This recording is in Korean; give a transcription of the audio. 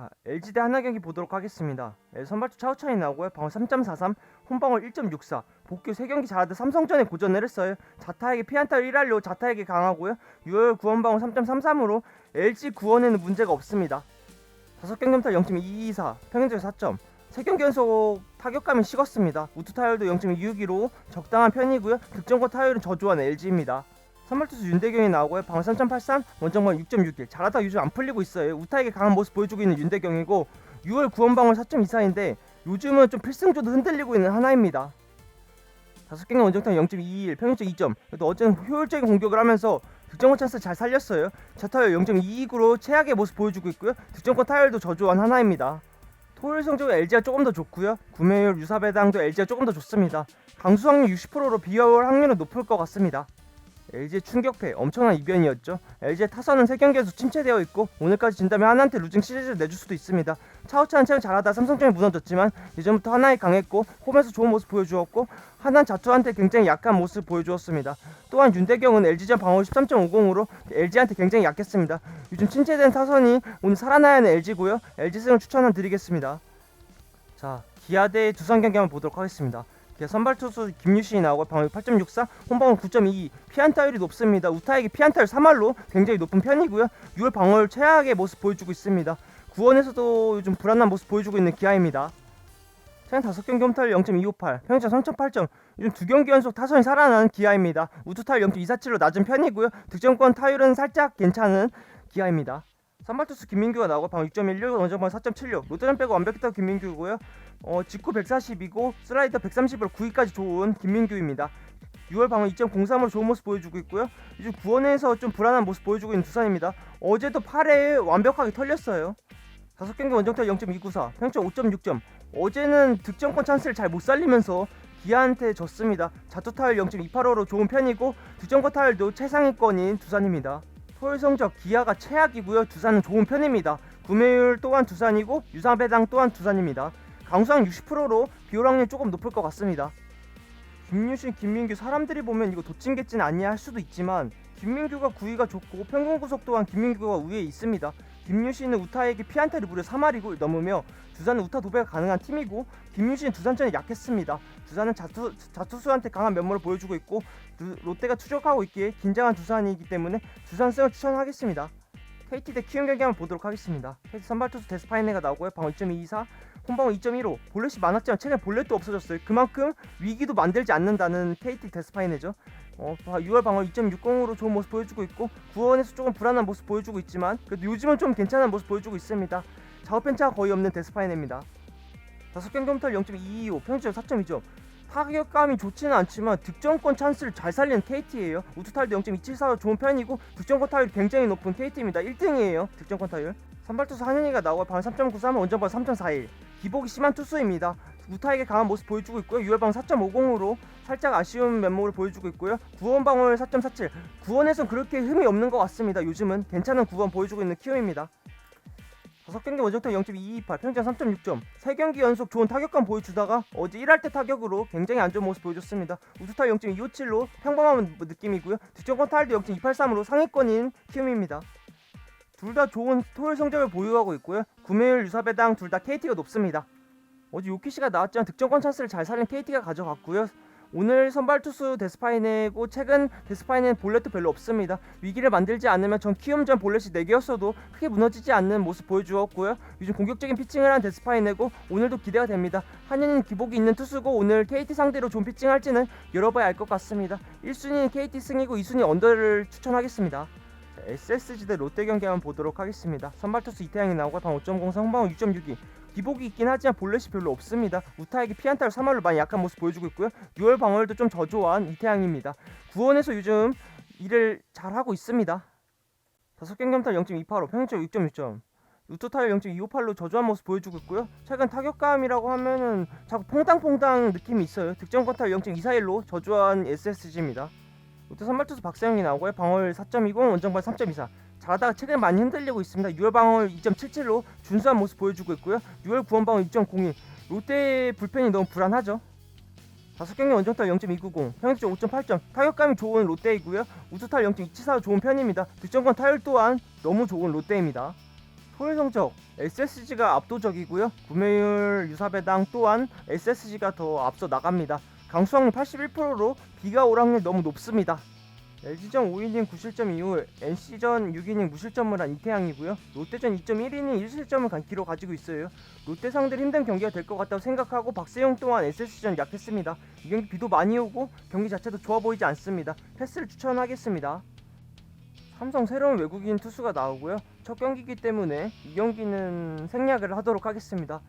자, LG 대 하나 경기 보도록 하겠습니다. 네, 선발투 차우찬이 나오고요. 방어 3.43, 홈방어 1.64. 복귀 3경기 잘하다 삼성전에 고전 내렸어요. 자타에게 피안타를 1할로 자타에게 강하고요. 6월 구원방어 3.33으로 LG 구원에는 문제가 없습니다. 5경기 점타 0.224, 평균적으로 4점. 3경기 연속 타격감이 식었습니다. 우투 타율도 0.262로 적당한 편이고요. 득점권 타율은 저조한 LG입니다. 선발투수 윤대경이 나오고요. 방어 3.83, 원정방 6.61. 잘하다 요즘 안 풀리고 있어요. 우타에게 강한 모습 보여주고 있는 윤대경이고 6월 구원방어 4.24인데 요즘은 좀 필승조도 흔들리고 있는 하나입니다. 다섯 경기 원정타 0.21, 평균적 2점. 그래도 어제는 효율적인 공격을 하면서 득점권 찬스 잘 살렸어요. 자타율 0.22으로 최악의 모습 보여주고 있고요. 득점권 타율도 저조한 하나입니다. 토요일 성적은 LG가 조금 더 좋고요. 구매율 유사 배당도 LG가 조금 더 좋습니다. 강수 확률 60%로 비올 확률은 높을 것 같습니다. LG의 충격패 엄청난 이변이었죠. LG의 타선은 3경기에서 침체되어 있고 오늘까지 진다면 하나한테 루징 시리즈를 내줄 수도 있습니다. 차우찬 최근 잘하다 삼성전이 무너졌지만 예전부터 하나에 강했고 홈에서 좋은 모습 보여주었고 하나 자투한테 굉장히 약한 모습 보여주었습니다. 또한 윤대경은 LG전 방어 13.50으로 LG한테 굉장히 약했습니다. 요즘 침체된 타선이 오늘 살아나야 하는 LG고요. LG승을 추천을 드리겠습니다. 자 기아 대 두산 경기 한번 보도록 하겠습니다. 기아 선발 투수 김유신이 나오고 방어 8.64, 홈방어 9.22, 피안타율이 높습니다. 우타에게 피안타율 3할로 굉장히 높은 편이고요. 6월 방어율 최악의 모습 보여주고 있습니다. 구원에서도 요즘 불안한 모습 보여주고 있는 기아입니다. 최근 5경기 홈타율 0.258, 평균점 3.8점. 요즘 두 경기 연속 타선이 살아나는 기아입니다. 우투 타율 0.247로 낮은 편이고요. 득점권 타율은 살짝 괜찮은 기아입니다. 선발 투수 김민규가 나오고 방어 6.16, 원정방 4.76. 롯데전 빼고 완벽했다고 김민규고요. 어, 직구 140이고 슬라이더 130으로 9위까지 좋은 김민규입니다. 6월 방어 2.03으로 좋은 모습 보여주고 있고요. 요즘 구원에서 좀 불안한 모습 보여주고 있는 두산입니다. 어제도 8회에 완벽하게 털렸어요. 5경기 원정타 0.294, 평점 5.6점. 어제는 득점권 찬스를 잘 못 살리면서 기아한테 졌습니다. 자투 타율 0.285로 좋은 편이고 득점권 타율도 최상위권인 두산입니다. 토요일 성적 기아가 최악이고요. 두산은 좋은 편입니다. 구매율 또한 두산이고 유상 배당 또한 두산입니다. 강수항 60%로 비올 확률 조금 높을 것 같습니다. 김유신, 김민규 사람들이 보면 이거 도찐개찐 아니야 할 수도 있지만 김민규가 9위가 좋고 평균 구속 또한 김민규가 우위에 있습니다. 김유신은 우타에게 피안타를 무려 3할이고 넘으며 두산은 우타 도배가 가능한 팀이고 김유신은 두산전에 약했습니다. 두산은 자투, 자투수한테 강한 면모를 보여주고 있고 루- 롯데가 추적하고 있기에 긴장한 두산이기 때문에 두산승을 추천하겠습니다. KT 대 키움 경기 한번 보도록 하겠습니다. KT 선발 투수 데스파이네가 나오고요. 방어 2.24, 홈방어 2.15. 볼넷이 많았지만 최근 볼넷도 없어졌어요. 그만큼 위기도 만들지 않는다는 KT 데스파이네죠. 어, 6월 방어 2.60으로 좋은 모습 보여주고 있고 구원에서 조금 불안한 모습 보여주고 있지만 그래도 요즘은 좀 괜찮은 모습 보여주고 있습니다. 작업 편차가 거의 없는 데스파이네입니다. 다섯 경기 홈탈 0.225, 평균점 4.2점. 타격감이 좋지는 않지만 득점권 찬스를 잘 살리는 KT예요. 우투타율도 0.274로 좋은 편이고 득점권 타율이 굉장히 높은 KT입니다. 1등이에요. 득점권 타율. 선발투수 한현희가 나오고 방 3.93, 원정방 3.41. 기복이 심한 투수입니다. 우타에게 강한 모습 보여주고 있고요. 6월방 4.50으로 살짝 아쉬운 면모를 보여주고 있고요. 구원 방울 4.47. 구원에선 그렇게 흠이 없는 것 같습니다. 요즘은 괜찮은 구원 보여주고 있는 키움입니다. 5경기 원정타 0.228, 평점 3.6점. 3경기 연속 좋은 타격감 보여주다가 어제 1할 때 타격으로 굉장히 안 좋은 모습 보여줬습니다. 우투타 0.257로 평범한 느낌이고요. 득점권 타율도 0.283으로 상위권인 키움입니다. 둘 다 좋은 토요일 성적을 보유하고 있고요. 구매율 유사 배당 둘 다 KT가 높습니다. 어제 요키시가 나왔지만 득점권 찬스를 잘 살린 KT가 가져갔고요. 오늘 선발 투수 데스파이네고 최근 데스파이네는 볼넷도 별로 없습니다. 위기를 만들지 않으면 전 키움전 볼넷이 4개였어도 크게 무너지지 않는 모습 보여주었고요. 요즘 공격적인 피칭을 한 데스파이네고 오늘도 기대가 됩니다. 한현인 기복이 있는 투수고 오늘 KT 상대로 좋은 피칭할지는 열어봐야 알것 같습니다. 1순위는 KT 승이고 2순위 언더를 추천하겠습니다. 자, SSG 대 롯데 경기 한번 보도록 하겠습니다. 선발 투수 이태양이 나오고 방 5.0, 성방어 6.62. 기복이 있긴 하지만 볼넷이 별로 없습니다. 우타에게 피안타를 3할로 많이 약한 모습 보여주고 있고요. 6월 방어율도 좀 저조한 이태양입니다. 구원에서 요즘 일을 잘 하고 있습니다. 다섯 경기 점타 0.28로 평균점 6.6점. 우투 타율 0.258로 저조한 모습 보여주고 있고요. 최근 타격감이라고 하면은 자꾸 퐁당퐁당 느낌이 있어요. 득점권 타율 0.241로 저조한 SSG입니다. 롯데 선발투수 박세영이 나오고요. 방어율 4.20, 원정발 3.24. 잘하다가 최근에 많이 흔들리고 있습니다. 6월 방어율 2.77로 준수한 모습 보여주고 있고요. 6월 구원 방어 2.02. 롯데 불펜이 너무 불안하죠. 다섯 경기 원정타 0.290, 평균점 5.8점, 타격감이 좋은 롯데이고요. 우수타 0.274 좋은 편입니다. 득점권 타율 또한 너무 좋은 롯데입니다. 포일 성적 SSG가 압도적이고요. 구매율 유사배당 또한 SSG가 더 앞서 나갑니다. 강수확률 81%로 비가 올 확률 너무 높습니다. LG전 5이닝 9실점 이후 NC전 6이닝 무실점을 한 이태양이고요. 롯데전 2.1이닝 1실점을 간 기록 가지고 있어요. 롯데 상대로 힘든 경기가 될 것 같다고 생각하고 박세용 또한 SS전 약했습니다. 이 경기 비도 많이 오고 경기 자체도 좋아 보이지 않습니다. 패스를 추천하겠습니다. 삼성 새로운 외국인 투수가 나오고요. 첫 경기이기 때문에 이 경기는 생략을 하도록 하겠습니다.